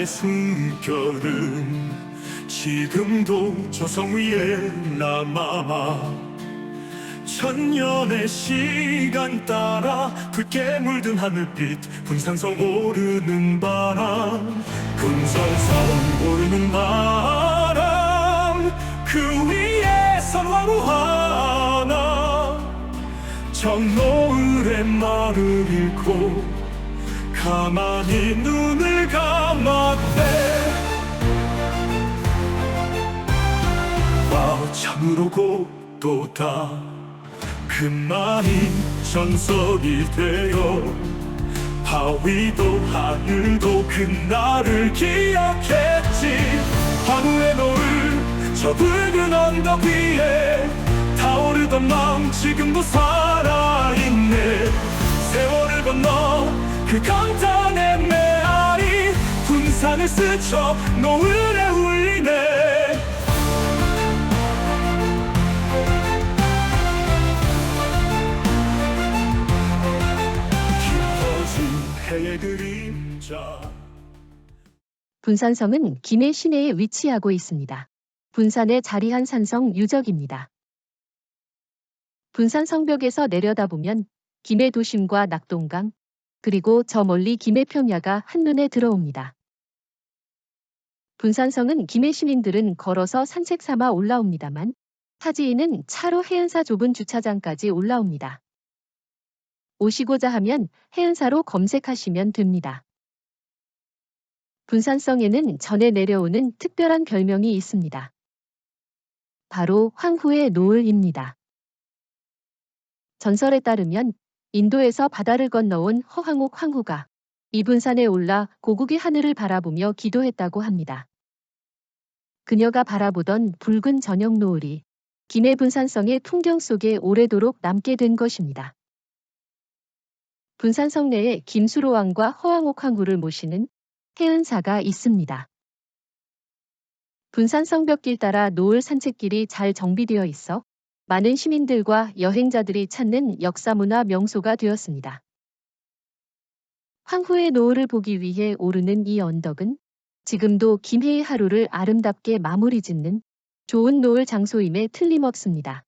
나의 숨결은 지금도 조성 위에 남아 천년의 시간 따라 붉게 물든 하늘빛 분산성 오르는 바람 분산성 오르는 바람 그 위에 선왕후 하나. 정노을의 말을 잃고 가만히 눈을 감았대. 와우 참으로 곧도다. 그 말이 전설이 되어 바위도 하늘도 그날을 기억했지. 하루의 노을 저 붉은 언덕 위에 타오르던 마음 지금도 살아있네. 세월을 건너 그 강탄의 메아리 분산을 스쳐 노을에 울리네 깊어진 해의 그림자 분산성은 김해 시내에 위치하고 있습니다. 분산의 자리한 산성 유적입니다. 분산 성벽에서 내려다보면 김해 도심과 낙동강, 그리고 저 멀리 김해 평야가 한눈에 들어옵니다. 분산성은 김해 시민들은 걸어서 산책 삼아 올라옵니다만 타지인은 차로 해안사 좁은 주차장까지 올라옵니다. 오시고자 하면 해안사로 검색하시면 됩니다. 분산성에는 전에 내려오는 특별한 별명이 있습니다. 바로 황후의 노을입니다. 전설에 따르면 인도에서 바다를 건너온 허황옥 황후가 이 분산에 올라 고국의 하늘을 바라보며 기도했다고 합니다. 그녀가 바라보던 붉은 저녁 노을이 김해 분산성의 풍경 속에 오래도록 남게 된 것입니다. 분산성 내에 김수로 왕과 허황옥 황후를 모시는 해은사가 있습니다. 분산성벽길 따라 노을 산책길이 잘 정비되어 있어 많은 시민들과 여행자들이 찾는 역사문화 명소가 되었습니다. 황후의 노을을 보기 위해 오르는 이 언덕은 지금도 김해의 하루를 아름답게 마무리 짓는 좋은 노을 장소임에 틀림없습니다.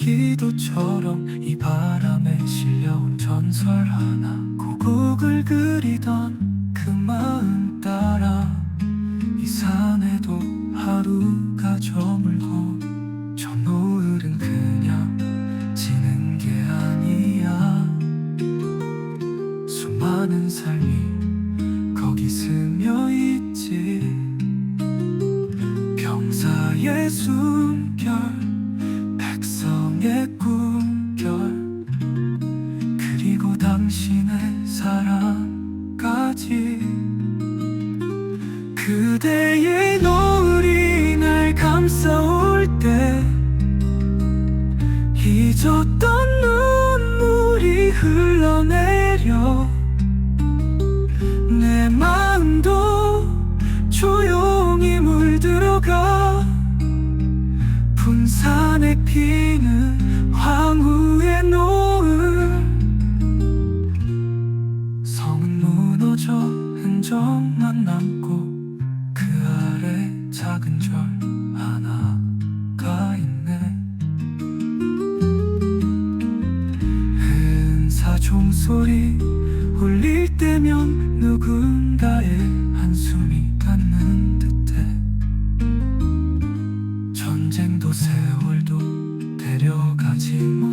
기도처럼 이 바람에 실려온 전설 하나. 고국을 그리던 그 마음 따라 이 산에도 하루가 저물고 저 노을은 그냥 지는 게 아니야. 수많은 삶이 거기 스며 있지. 병사의 숨결 꿈결 그리고 당신의 사랑까지. 그대의 노을이 날 감싸올 때 잊었던 눈물이 흘러내려 내 마음도 조용히 물들어가 소리 울릴 때면 누군가의 한숨이 닿는 듯해. 전쟁도 세월도 데려가지 못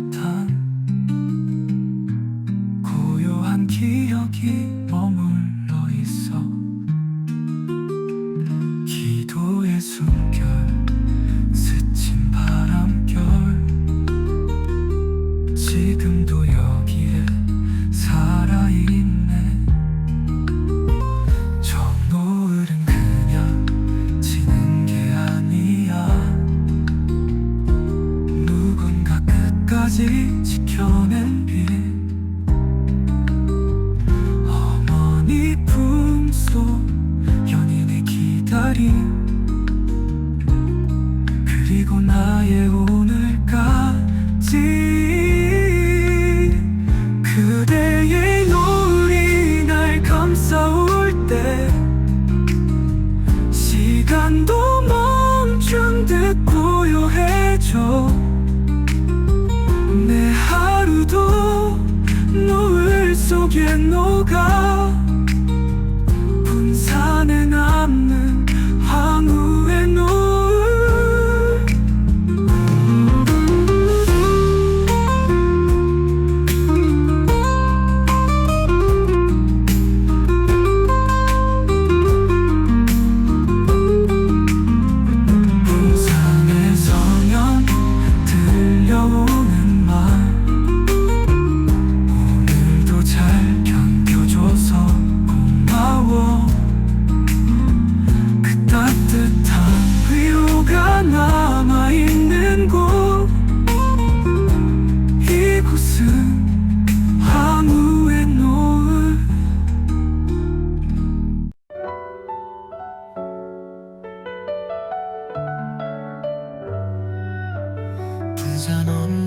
see. no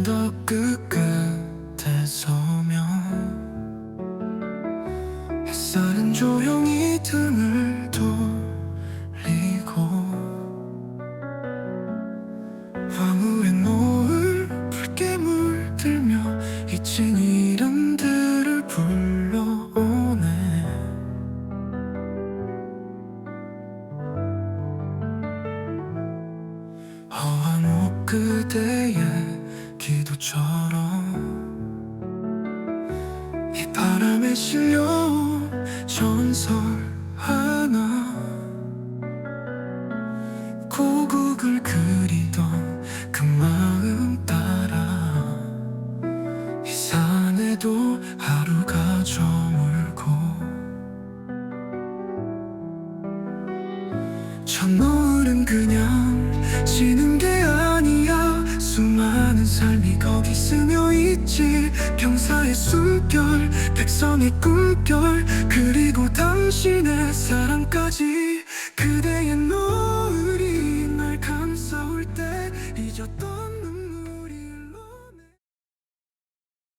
언덕 끝까지 것처럼 이 바람에 실려온 전설 하나 고국을 그리던 그 마음 따라 이 산에도 하루가 져 당시 병사의 숨결 백성의 꿈결 그리고 당신의 사랑까지 그대의 눈.